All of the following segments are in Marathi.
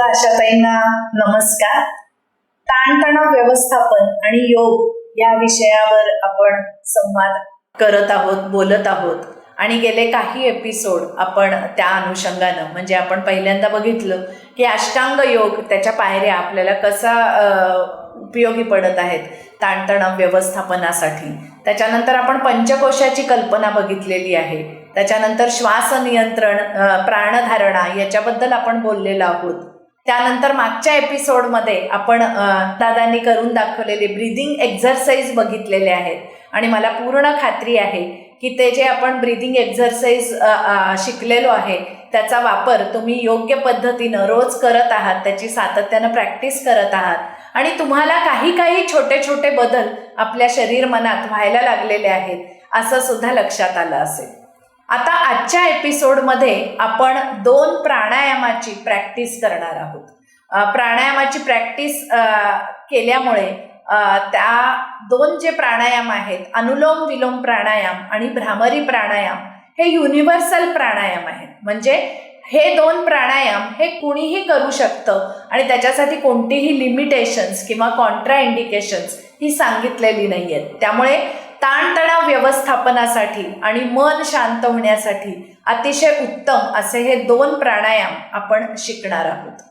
आशाताईंना नमस्कार. ताणतणाव व्यवस्थापन आणि योग या विषयावर आपण संवाद करत आहोत बोलत आहोत. आणि गेले काही एपिसोड आपण त्या अनुषंगानं म्हणजे आपण पहिल्यांदा बघितलं की अष्टांग योग त्याच्या पायऱ्या आपल्याला कसा उपयोगी पडत आहेत ताणतणाव व्यवस्थापनासाठी. त्याच्यानंतर आपण पंचकोशाची कल्पना बघितलेली आहे. त्याच्यानंतर श्वास नियंत्रण प्राणधारणा याच्याबद्दल आपण बोललेलो आहोत. त्यानंतर मागच्या एपिसोडमध्ये आपण दादांनी करून दाखवलेले ब्रिदिंग एक्झरसाइज बघितलेले आहेत. आणि मला पूर्ण खात्री आहे की ते जे आपण ब्रिदिंग एक्झरसाइज शिकलेलो आहे त्याचा वापर तुम्ही योग्य पद्धतीनं रोज करत आहात त्याची सातत्यानं प्रॅक्टिस करत आहात. आणि तुम्हाला काही काही छोटे छोटे बदल आपल्या शरीर मनात व्हायला लागलेले आहेत असं सुद्धा लक्षात आलं असेल. आता आजच्या एपिसोडमध्ये आपण दोन प्राणायामाची प्रॅक्टिस करणार आहोत. प्राणायामाची प्रॅक्टिस केल्यामुळे त्या दोन जे प्राणायाम आहेत अनुलोम विलोम प्राणायाम आणि भ्रामरी प्राणायाम हे युनिव्हर्सल प्राणायाम आहेत. म्हणजे हे दोन प्राणायाम हे कुणीही करू शकतं आणि त्याच्यासाठी कोणतीही लिमिटेशन्स किंवा कॉन्ट्राइंडिकेशन्स ही सांगितलेली नाही आहेत त्यामुळे ताणतणाव व्यवस्थापनासाठी आणि मन शांत होण्यासाठी अतिशय उत्तम असे हे दोन प्राणायाम आपण शिकणार आहोत.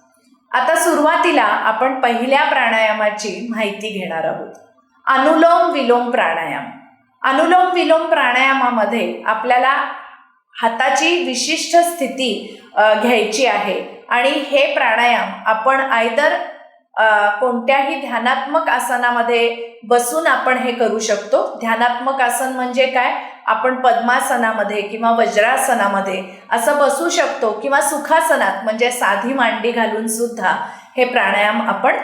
आता सुरुवातीला आपण पहिल्या प्राणायामाची माहिती घेणार आहोत. अनुलोम विलोम प्राणायाम. अनुलोम विलोम प्राणायामामध्ये आपल्याला हाताची विशिष्ट स्थिती घ्यायची आहे आणि हे प्राणायाम आपण आयदर कोणत्याही ध्यानात्मक आसनामध्ये बसून आपण हे करू शकतो. ध्यानात्मक आसन म्हणजे काय? आपण पद्मासनामध्ये किंवा वज्रासनामध्ये असं बसू शकतो किंवा सुखासनात म्हणजे साधी मांडी घालून सुद्धा हे प्राणायाम आपण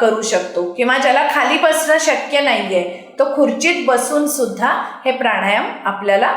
करू शकतो. किंवा ज्याला खाली बसणं शक्य नाही आहे तो खुर्चीत बसून सुद्धा हे प्राणायाम आपल्याला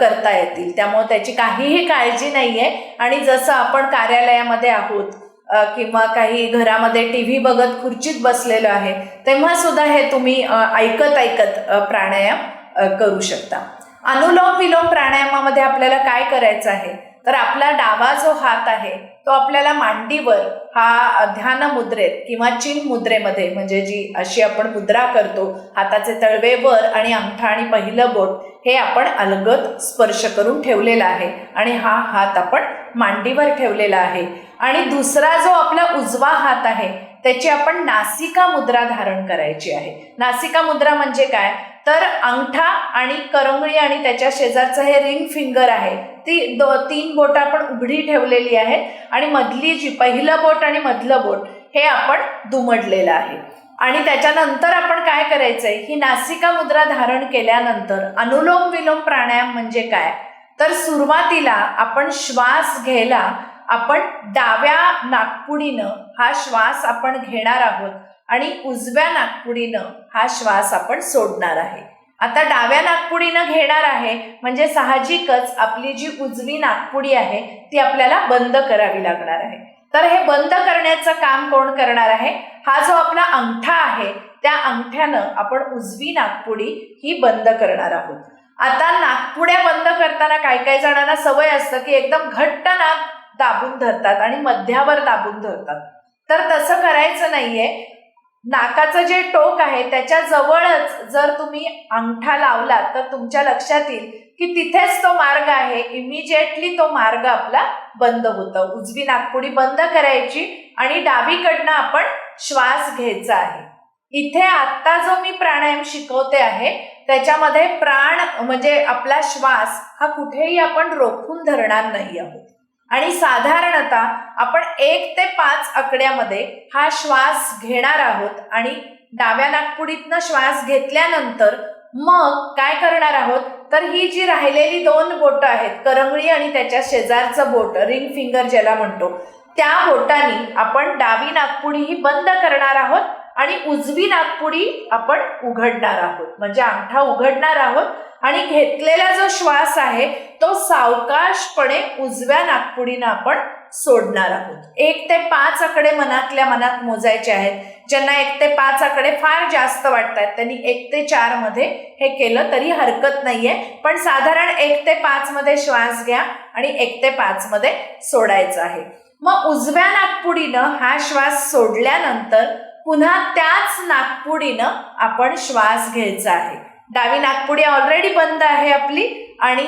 करता येतील. त्यामुळे त्याची काहीही काळजी नाही आहे आणि जसं आपण कार्यालयामध्ये आहोत किंवा काही घरामध्ये टी व्ही बघत खुर्चीत बसलेलो आहे तेव्हा सुद्धा हे तुम्ही ऐकत ऐकत प्राणायाम करू शकता. अनुलोम विलोम प्राणायामामध्ये आपल्याला काय करायचं आहे? तर आपला डावा जो हात आहे तो आपल्याला मांडीवर हा ध्यान मुद्रेत किंवा चिन मुद्रेमध्ये म्हणजे जी अशी आपण मुद्रा करतो हाताचे तळवे वर आणि अंगठा आणि पहिलं बोट हे आपण अलगद स्पर्श करून ठेवलेला आहे. आणि हा हात आपण मांडीवर ठेवलेला आहे. आणि दुसरा जो आपला उजवा हात आहे त्याची आपण नासिका मुद्रा धारण करायची आहे. नासिका मुद्रा म्हणजे काय? तर अंगठा आणि करंगळी आणि त्याच्या शेजारचं हे रिंग फिंगर आहे. ती दो तीन बोटं आपण उघडी ठेवलेली आहेत. आणि मधली जी पहिलं बोट आणि मधलं बोट हे आपण दुमडलेलं आहे. आणि त्याच्यानंतर आपण काय करायचंय? ही नासिका मुद्रा धारण केल्यानंतर अनुलोम विलोम प्राणायाम म्हणजे काय? तर सुरुवातीला आपण श्वास घ्यायला आपण डाव्या नागपुडीनं हा श्वास आपण घेणार आहोत आणि उजव्या नागपुडीनं हा श्वास आपण सोडणार आहे. आता डाव्या नागपुडीनं घेणार आहे म्हणजे साहजिकच आपली जी उजवी नागपुडी आहे ती आपल्याला बंद करावी लागणार आहे. तर हे बंद करण्याचं काम कोण करणार आहे? हा जो आपला अंगठा आहे त्या अंगठ्यानं आपण उजवी नागपुडी ही बंद करणार आहोत. आता नागपुड्या बंद करताना काय काय जणांना सवय असतं की एकदम घट्ट नाक दाबून धरतात आणि मध्यावर दाबून धरतात. तर तसं करायचं नाहीये. नाकाचं जे टोक आहे त्याच्या जवळच जर तुम्ही अंगठा लावला तर तुमच्या लक्षात येईल की तिथेच तो मार्ग आहे. इमिजिएटली तो मार्ग आपला बंद होतो. उजवी नागपुडी बंद करायची आणि डावीकडनं आपण श्वास घ्यायचा आहे. इथे आत्ता जो मी प्राणायाम शिकवते आहे त्याच्यामध्ये प्राण म्हणजे आपला श्वास हा कुठेही आपण रोखून धरणार नाही आहोत. आणि साधारणतः आपण एक ते पाच आकड्यामध्ये हा श्वास घेणार आहोत आणि डाव्या नागपुडीतनं श्वास घेतल्यानंतर मग काय करणार आहोत? तर ही जी राहिलेली दोन बोटं आहेत करंगळी आणि त्याच्या शेजारचं बोट रिंग फिंगर ज्याला म्हणतो त्या बोटांनी आपण डावी नागपुडी ही बंद करणार आहोत आणि उजवी नागपुडी आपण उघडणार आहोत. म्हणजे अंगठा उघडणार आहोत आणि घेतलेला जो श्वास आहे तो सावकाशपणे उजव्या नागपुडीनं आपण सोडणार आहोत. एक ते पाच आकडे मनातल्या मनात मोजायचे आहेत. ज्यांना एक ते पाच आकडे फार जास्त वाटतात त्यांनी एक ते चारमध्ये हे केलं तरी हरकत नाहीये. पण साधारण एक ते पाच मध्ये श्वास घ्या आणि एक ते पाच मध्ये सोडायचं आहे. मग उजव्या नाकपुडीनं हा श्वास सोडल्यानंतर पुन्हा त्याच नाकपुडीनं आपण श्वास घ्यायचा आहे. डावी नाकपुडी ऑलरेडी बंद आहे आपली आणि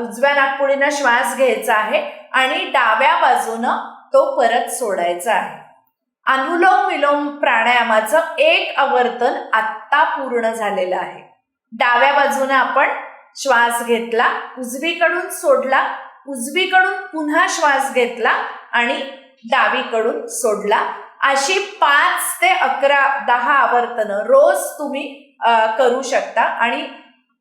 उजव्या नागपुडीनं श्वास घ्यायचा आहे आणि डाव्या बाजूनं तो परत सोडायचा आहे. अनुलोम विलोम प्राणायामाचं एक आवर्तन आत्ता पूर्ण झालेलं आहे. डाव्या बाजूने आपण श्वास घेतला उजवीकडून सोडला उजवीकडून पुन्हा श्वास घेतला आणि डावीकडून सोडला. अशी पाच ते अकरा दहा आवर्तनं रोज तुम्ही करू शकता. आणि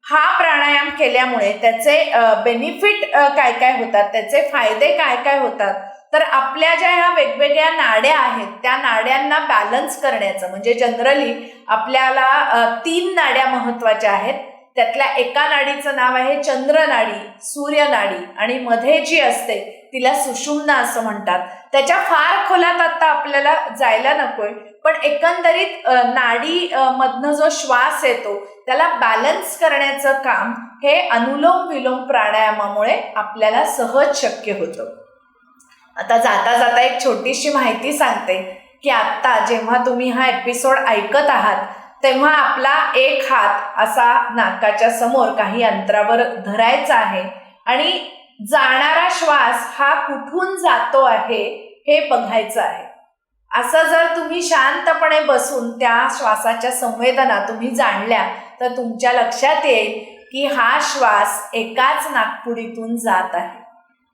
हा प्राणायाम केल्यामुळे त्याचे बेनिफिट काय काय होतात? त्याचे फायदे काय काय होतात? तर आपल्या ज्या ह्या वेगवेगळ्या नाड्या आहेत त्या नाड्यांना बॅलन्स करण्याचं म्हणजे जनरली आपल्याला तीन नाड्या महत्त्वाच्या आहेत. त्यातल्या एका नाडीचं नाव आहे चंद्र नाडी सूर्य नाडी आणि मध्ये जी असते तिला सुषुम्ना असं म्हणतात. त्याच्या फार खोलात आता आपल्याला जायला नकोय पण एकंदरीत नाडी मधनं जो श्वास येतो त्याला बॅलन्स करण्याचं काम हे अनुलोम विलोम प्राणायामामुळे आपल्याला सहज शक्य होतं. आता जाता जाता एक छोटीशी माहिती सांगते की आत्ता जेव्हा तुम्ही हा एपिसोड ऐकत आहात तेव्हा आपला एक हात असा नाकाच्या समोर काही अंतरावर धरायचा आहे आणि जाणारा श्वास हा कुठून जातो आहे हे बघायचं आहे. असं जर तुम्ही शांतपणे बसून त्या श्वासाच्या संवेदना तुम्ही जाणल्या तर तुमच्या लक्षात येईल की हा श्वास एकाच नागपुडीतून जात आहे.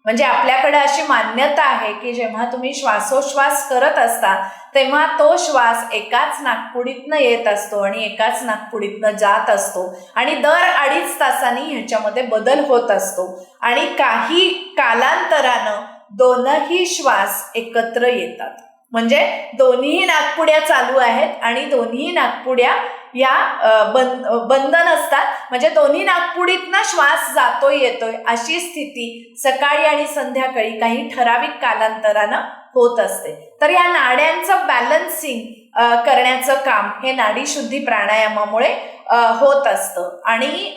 म्हणजे आपल्याकडे अशी मान्यता आहे की जेव्हा तुम्ही श्वासोश्वास करत असता तेव्हा तो श्वास एकाच नागपुडीतनं येत असतो आणि एकाच नागपुडीतनं जात असतो. आणि दर अडीच तासांनी ह्याच्यामध्ये बदल होत असतो. आणि काही कालांतरानं दोनही श्वास एकत्र येतात. म्हणजे दोन्ही नागपुड्या चालू आहेत आणि दोन्ही नागपुड्या या बंद बंधन असतात. म्हणजे दोन्ही नागपुडीतनं श्वास जातोय येतोय अशी स्थिती सकाळी आणि संध्याकाळी काही ठराविक कालांतरानं होत असते. तर या नाड्यांचं बॅलन्सिंग करण्याचं काम हे नाडीशुद्धी प्राणायामामुळे होत असतं. आणि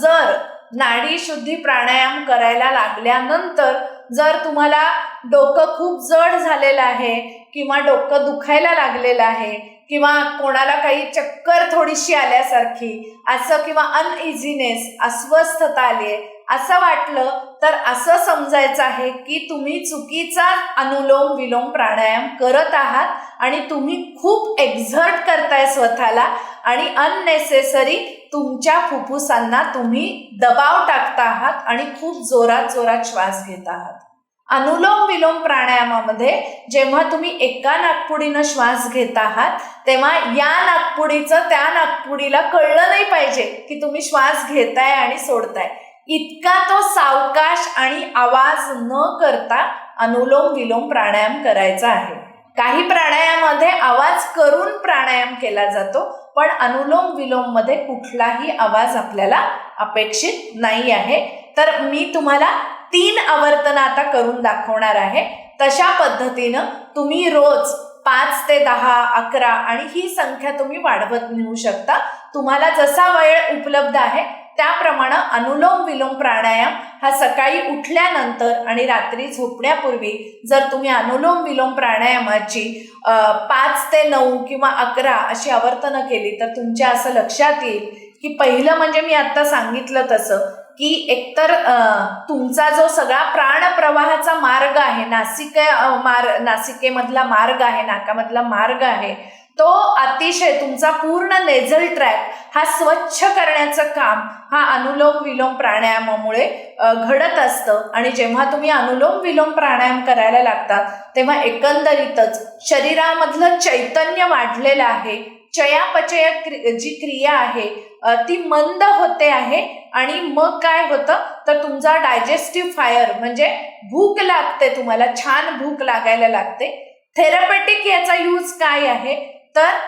जर जर नाडीशुद्धी प्राणायाम करायला लागल्यानंतर जर तुम्हाला डोकं खूप जड झालेलं आहे किंवा डोकं दुखायला लागलेलं आहे किंवा कोणाला काही चक्कर थोडीशी आल्यासारखी असं किंवा अनइझीनेस अस्वस्थता आली आहे असं वाटलं तर असं समजायचं आहे की तुम्ही चुकीचा अनुलोम विलोम प्राणायाम करत आहात आणि तुम्ही खूप एक्झर्ट करताय स्वतःला आणि अननेसेसरी तुमच्या फुफ्फुसांना तुम्ही दबाव टाकता आहात आणि खूप जोरात जोरात श्वास घेत आहात. अनुलोम विलोम प्राणायामामध्ये जेव्हा तुम्ही एका नागपुडीनं श्वास घेत आहात तेव्हा या नागपुडीचं त्या नागपुडीला कळलं नाही पाहिजे की तुम्ही श्वास घेताय आणि सोडताय. इतका तो सावकाश आणि आवाज न करता अनुलोम विलोम प्राणायाम करायचा आहे. काही प्राणायामामध्ये आवाज करून प्राणायाम केला जातो पण अनुलोम विलोममध्ये कुठलाही आवाज आपल्याला अपेक्षित नाही आहे. तर मी तुम्हाला तीन आवर्तन आता करून दाखवणार आहे. तशा पद्धतीनं तुम्ही रोज पाच ते दहा अकरा आणि ही संख्या तुम्ही वाढवत नेऊ शकता. तुम्हाला जसा वेळ उपलब्ध आहे त्याप्रमाणे अनुलोम विलोम प्राणायाम हा सकाळी उठल्यानंतर आणि रात्री झोपण्यापूर्वी जर तुम्ही अनुलोम विलोम प्राणायामाची पाच ते नऊ किंवा अकरा अशी आवर्तनं केली तर तुमच्या असं लक्षात येईल की पहिलं म्हणजे मी आत्ता सांगितलं तसं की एकतर तुमचा जो सगळा प्राणप्रवाहाचा मार्ग आहे नासिके मार नासिकेमधला मार्ग आहे नाकामधला मार्ग आहे तो अतिशय तुमचा पूर्ण नेझल ट्रॅक हा स्वच्छ करण्याचं काम हा अनुलोम विलोम प्राणायामामुळे घडत असतं. आणि जेव्हा तुम्ही अनुलोम विलोम प्राणायाम करायला लागता तेव्हा एकंदरीतच शरीरामधलं चैतन्य वाढलेलं आहे. चयापचय जी क्रिया आहे ती मंद होते आहे आणि मग काय होतं? तर तुमचा डायजेस्टिव्ह फायर म्हणजे भूक लागते तुम्हाला छान भूक लागायला लागते. थेरपेटिक याचा यूज काय आहे? तर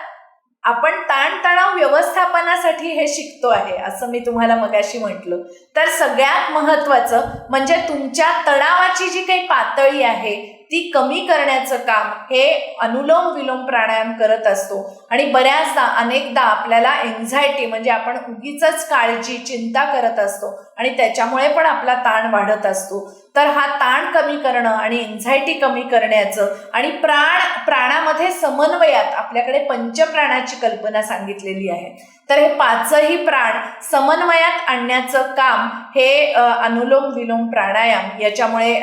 आपण ताणतणाव व्यवस्थापनासाठी हे शिकतो आहे असं मी तुम्हाला मगाशी म्हटलं. तर सगळ्यात महत्त्वाचं म्हणजे तुमच्या तणावाची जी काही पातळी आहे ती कमी करण्याचं काम हे अनुलोम विलोम प्राणायाम करत असतो. आणि बऱ्याचदा अनेकदा आपल्याला एन्झायटी म्हणजे आपण उगीच काळजी चिंता करत असतो. आणि त्याच्यामुळे पण आपला ताण वाढत असतो. तर हा ताण कमी करणं आणि एन्झायटी कमी करण्याचं आणि प्राण प्राणामध्ये समन्वयात आपल्याकडे पंचप्राणाची कल्पना सांगितलेली आहे. तर हे पाचही प्राण समन्वयात आणण्याचं काम हे अनुलोम विलोम प्राणायाम याच्यामुळे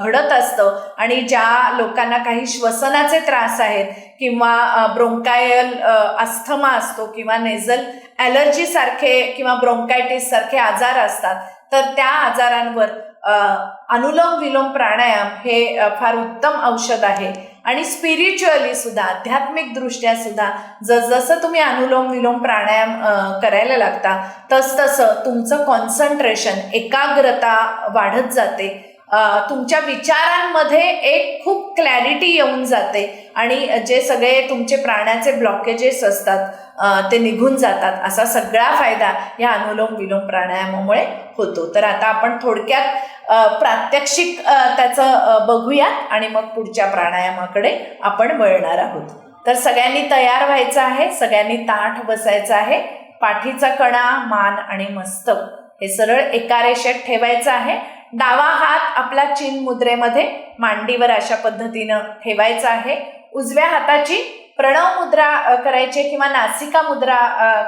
घडत असतं आणि ज्या लोकांना काही श्वसनाचे त्रास आहेत किंवा ब्रोंकायल अस्थमा असतो किंवा नेझल ॲलर्जीसारखे किंवा ब्रोंकायटिस सारखे आजार असतात तर त्या आजारांवर अनुलोम विलोम प्राणायाम हे फार उत्तम औषध आहे. आणि स्पिरिच्युअली सुद्धा आध्यात्मिक दृष्ट्या सुद्धा जसजसं तुम्ही अनुलोम विलोम प्राणायाम करायला लागता तसतसं तुमचं कॉन्सन्ट्रेशन एकाग्रता वाढत जाते. तुमच्या विचारांमध्ये एक खूप क्लॅरिटी येऊन जाते आणि जे सगळे तुमचे प्राण्याचे ब्लॉकेजेस असतात ते निघून जातात. असा सगळा फायदा या अनुलोम विलोम प्राणायामामुळे होतो. तर आता आपण थोडक्यात प्रात्यक्षिक त्याचं बघूयात आणि मग पुढच्या प्राणायामाकडे आपण वळणार आहोत. तर सगळ्यांनी तयार व्हायचं आहे सगळ्यांनी ताठ बसायचं आहे पाठीचा कणा मान आणि मस्तक हे सरळ एका रेषेत ठेवायचं आहे डावा हात आपला चिन मुद्रेमध्ये मांडीवर अशा पद्धतीनं ठेवायचा आहे. उजव्या हाताची प्रणव मुद्रा करायची किंवा नासिका मुद्रा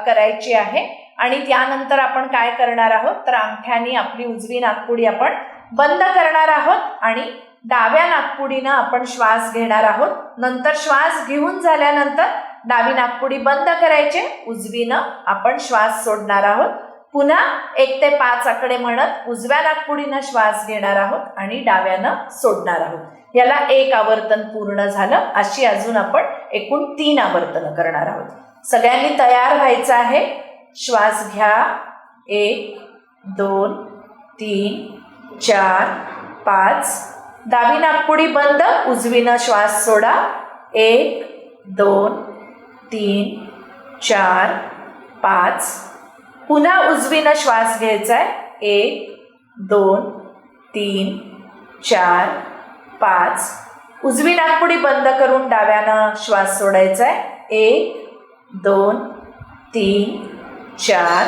करायची आहे. आणि त्यानंतर आपण काय करणार आहोत? तर अंगठ्यानी आपली उजवी नागपुडी आपण बंद करणार आहोत आणि डाव्या नागपुडीनं आपण श्वास घेणार आहोत. नंतर श्वास घेऊन झाल्यानंतर डावी नागपुडी बंद करायचे. उजवीनं आपण श्वास सोडणार आहोत. पुन्हा एक ते पाच आकडे म्हणत उजव्या नागपुडीनं श्वास घेणार आहोत आणि डाव्यानं सोडणार आहोत. याला एक आवर्तन पूर्ण झालं अशी अजून आपण एकूण तीन आवर्तनं करणार आहोत. सगळ्यांनी तयार व्हायचं आहे? श्वास घ्या. एक दोन तीन चार पाच. डावी नागपुडी बंद उजवीनं श्वास सोडा. एक दोन तीन चार पाच. पुन्हा उजवीनं श्वास घ्यायचा आहे एक दोन तीन चार पाच. उजवी नागपुडी बंद करून डाव्यानं श्वास सोडायचा आहे एक दोन तीन चार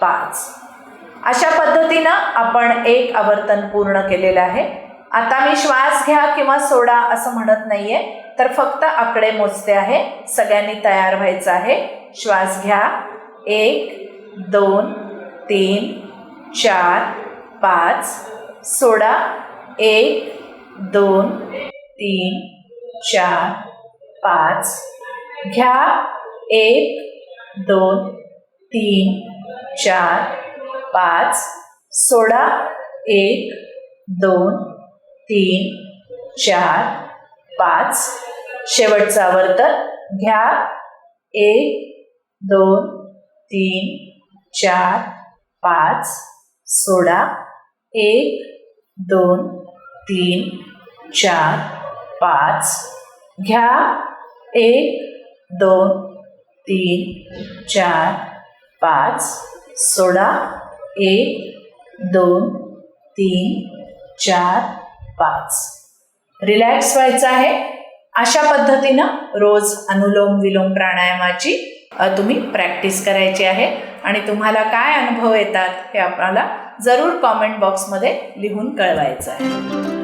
पाच. अशा पद्धतीनं आपण एक आवर्तन पूर्ण केलेलं आहे. आता मी श्वास घ्या किंवा सोडा असं म्हणत नाहीये. तर फक्त आकडे मोजते आहे. सगळ्यांनी तयार व्हायचं आहे. श्वास घ्या. एक दोन तीन चार पाच सोळा एक दोन तीन चार पाच. घ्या. एक दोन तीन चार पाच. सोळा एक दोन तीन चार पाच. शेवटचा आवर्तन घ्या. एक दोन तीन चार पाच सोडा एक दोन तीन चार पाच. घ्या. एक दोन तीन चार पाच. सोडा. एक दोन तीन चार पाच. रिलॅक्स व्हायचं आहे. अशा पद्धतीनं रोज अनुलोम विलोम प्राणायामाची तुम्ही प्रॅक्टिस करायची आहे. आणि तुम्हाला काय अनुभव येतात हे आपल्याला जरूर कॉमेंट बॉक्समध्ये लिहून कळवायचं आहे.